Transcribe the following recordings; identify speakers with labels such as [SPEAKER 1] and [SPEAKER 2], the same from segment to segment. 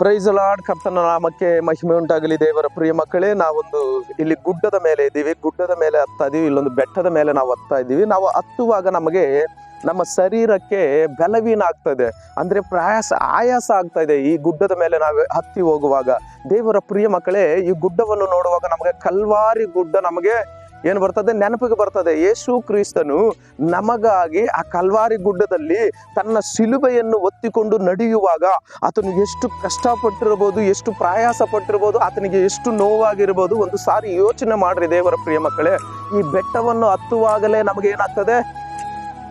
[SPEAKER 1] Price lord ಕರ್ತನ ನಾಮಕ್ಕೆ ಮಹಿಮೆ ಉಂಟಾಗಲಿ ದೇವರ ಪ್ರಿಯ ಮಕ್ಕಳೇ, ನಾವೊಂದು ಇಲ್ಲಿ ಗುಡ್ಡದ ಮೇಲೆ ಇದ್ದೀವಿ. ಗುಡ್ಡದ ಮೇಲೆ ಹತ್ತಾ ಇದೀವಿ ಇಲ್ಲೊಂದು ಬೆಟ್ಟದ ಮೇಲೆ ನಾವು ಹತ್ತಾ ಇದ್ದೀವಿ. ನಾವು ಹತ್ತುವಾಗ ನಮಗೆ ನಮ್ಮ ಶರೀರಕ್ಕೆ ಬೆಲವೀನ ಆಗ್ತದೆ ಅಂದ್ರೆ ಪ್ರಯಾಸ, ಆಯಾಸ ಆಗ್ತಾ ಇದೆ. ಈ ಗುಡ್ಡದ ಮೇಲೆ ನಾವು ಹತ್ತಿ ಹೋಗುವಾಗ ದೇವರ ಪ್ರಿಯ ಮಕ್ಕಳೇ, ಈ ಗುಡ್ಡವನ್ನು ನೋಡುವಾಗ ನಮಗೆ ಕಲ್ವಾರಿ ಗುಡ್ಡ ನಮಗೆ ಏನು ಬರ್ತದೆ? ನೆನಪಿಗೆ ಬರ್ತದೆ. ಯೇಸು ಕ್ರಿಸ್ತನು ನಮಗಾಗಿ ಆ ಕಲ್ವಾರಿ ಗುಡ್ಡದಲ್ಲಿ ತನ್ನ ಸಿಲುಬೆಯನ್ನು ಒತ್ತಿಕೊಂಡು ನಡೆಯುವಾಗ ಆತನು ಎಷ್ಟು ಕಷ್ಟಪಟ್ಟಿರ್ಬೋದು ಎಷ್ಟು ಪ್ರಯಾಸ ಪಟ್ಟಿರ್ಬೋದು ಆತನಿಗೆ ಎಷ್ಟು ನೋವಾಗಿರ್ಬೋದು ಒಂದು ಸಾರಿ ಯೋಚನೆ ಮಾಡ್ರಿ ದೇವರ ಪ್ರಿಯ ಮಕ್ಕಳೇ. ಈ ಬೆಟ್ಟವನ್ನು ಹತ್ತುವಾಗಲೇ ನಮಗೆ ಏನಾಗ್ತದೆ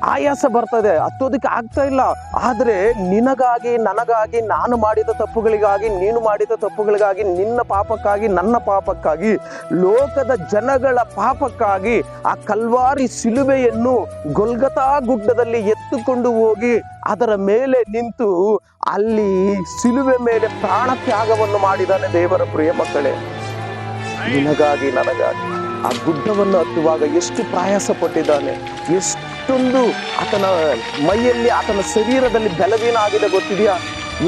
[SPEAKER 1] ಆಯಾಸ ಬರ್ತದೆ, ಹತ್ತೋದಕ್ಕೆ ಆಗ್ತಾ ಇಲ್ಲ. ಆದರೆ ನಿನಗಾಗಿ, ನನಗಾಗಿ, ನಾನು ಮಾಡಿದ ತಪ್ಪುಗಳಿಗಾಗಿ, ನೀನು ಮಾಡಿದ ತಪ್ಪುಗಳಿಗಾಗಿ, ನಿನ್ನ ಪಾಪಕ್ಕಾಗಿ, ನನ್ನ ಪಾಪಕ್ಕಾಗಿ, ಲೋಕದ ಜನಗಳ ಪಾಪಕ್ಕಾಗಿ ಆ ಕಲ್ವಾರಿ ಸಿಲುಬೆಯನ್ನು ಗೊಲ್ಗತಾ ಗುಡ್ಡದಲ್ಲಿ ಎತ್ತುಕೊಂಡು ಹೋಗಿ ಅದರ ಮೇಲೆ ನಿಂತು ಅಲ್ಲಿ ಸಿಲುವೆ ಮೇಲೆ ಪ್ರಾಣ ತ್ಯಾಗವನ್ನು ಮಾಡಿದಾನೆ ದೇವರ ಪ್ರಿಯ ಮಕ್ಕಳೇ. ನಿನಗಾಗಿ, ನನಗಾಗಿ ಆ ಗುಡ್ಡವನ್ನು ಹತ್ತುವಾಗ ಎಷ್ಟು ಪ್ರಯಾಸ ಪಟ್ಟಿದ್ದಾನೆ ಎಷ್ಟೊಂದು ಆತನ ಮೈಯಲ್ಲಿ, ಆತನ ಶರೀರದಲ್ಲಿ ಬೆಲವೀನ ಆಗಿದೆ ಗೊತ್ತಿದೆಯಾ?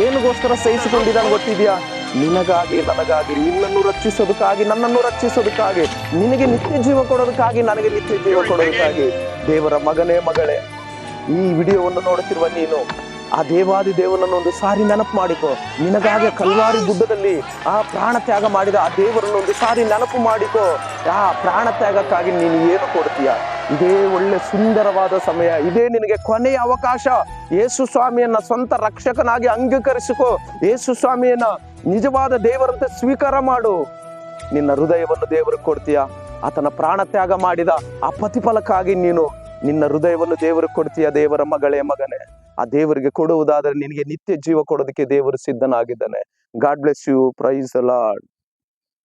[SPEAKER 1] ಏನಿಗೋಸ್ಕರ ಸಹಿಸಿಕೊಂಡಿದ್ದಾನೆ ಗೊತ್ತಿದೆಯಾ? ನಿನಗಾಗಿ, ನನಗಾಗಿ, ನಿನ್ನನ್ನು ರಕ್ಷಿಸೋದಕ್ಕಾಗಿ, ನನ್ನನ್ನು ರಕ್ಷಿಸೋದಕ್ಕಾಗಿ, ನಿನಗೆ ನಿತ್ಯ ಜೀವ ಕೊಡೋದಕ್ಕಾಗಿ, ನನಗೆ ನಿತ್ಯ ಜೀವ ಕೊಡೋದಕ್ಕಾಗಿ. ದೇವರ ಮಗನೇ ಮಗಳೇ, ಈ ವಿಡಿಯೋವನ್ನು ನೋಡುತ್ತಿರುವ ನೀನು, ಆ ದೇವಾದಿ ದೇವನನ್ನು ಒಂದು ಸಾರಿ ನೆನಪು ಮಾಡಿಕೊ. ನಿನಗಾಗಿ ಕಲ್ವಾರಿ ಗುಡ್ಡದಲ್ಲಿ ಆ ಪ್ರಾಣ ತ್ಯಾಗ ಮಾಡಿದ ಆ ದೇವರನ್ನು ಒಂದು ಸಾರಿ ನೆನಪು ಮಾಡಿಕೊ. ಆ ಪ್ರಾಣ ತ್ಯಾಗಕ್ಕಾಗಿ ನೀನು ಏನು ಕೊಡ್ತೀಯ ಇದೇ ಒಳ್ಳೆ ಸುಂದರವಾದ ಸಮಯ. ಇದೇ ನಿನಗೆ ಕೊನೆಯ ಅವಕಾಶ. ಯೇಸು ಸ್ವಾಮಿಯನ್ನ ಸ್ವಂತ ರಕ್ಷಕನಾಗಿ ಅಂಗೀಕರಿಸಿಕೊ. ಯೇಸು ಸ್ವಾಮಿಯನ್ನ ನಿಜವಾದ ದೇವರಂತೆ ಸ್ವೀಕಾರ ಮಾಡು. ನಿನ್ನ ಹೃದಯವನ್ನು ದೇವರಿಗೆ ಕೊಡ್ತೀಯ? ಆತನ ಪ್ರಾಣ ತ್ಯಾಗ ಮಾಡಿದ ಆ ಪ್ರತಿಫಲಕ್ಕಾಗಿ ನೀನು ನಿನ್ನ ಹೃದಯವನ್ನು ದೇವರಿಗೆ ಕೊಡ್ತೀಯ? ದೇವರ ಮಗಳೇ ಮಗನೇ. ಆ ದೇವರಿಗೆ ಕೊಡುವುದಾದರೆ ನಿನಗೆ ನಿತ್ಯ ಜೀವ ಕೊಡೋದಕ್ಕೆ ದೇವರು ಸಿದ್ಧನಾಗಿದ್ದಾನೆ. God bless you praise Lord